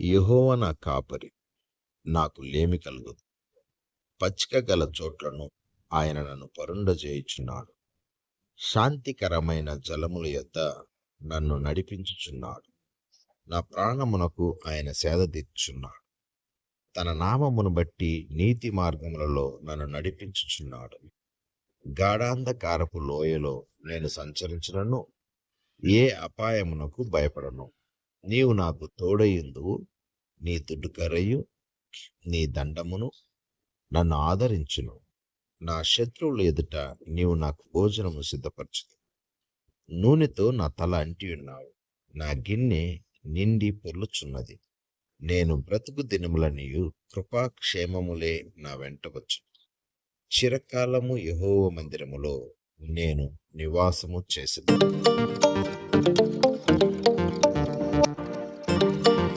యహోవ నా కాపరి నాకు లేమి కలుగదు. పచ్చిక గల చోట్లను ఆయన నన్ను పరుండజేయుచున్నాడు. శాంతికరమైన జలముల యొద్ద నన్ను నడిపించుచున్నాడు. నా ప్రాణమునకు ఆయన సేద తీర్చున్నాడు తన నామమును బట్టి నీతి మార్గములలో నన్ను నడిపించుచున్నాడు. గాఢాంధకారపు లోయలో నేను సంచరించినను ఏ అపాయమునకు భయపడను. నీవు నాకు తోడయుందువు నీ దుడ్డుకరయు నీ దండమును నన్ను ఆదరించును. నా శత్రువుల ఎదుట నీవు నాకు భోజనము సిద్ధపరచుదు నూనెతో నా తల అంటి ఉన్నావు. నా గిన్నె నిండి పొర్లుచున్నది. నేను బ్రతుకు దినములనియు కృపాక్షేమములే నా వెంట వచ్చు చిరకాలము యహోవ మందిరములో నేను నివాసము చేసేది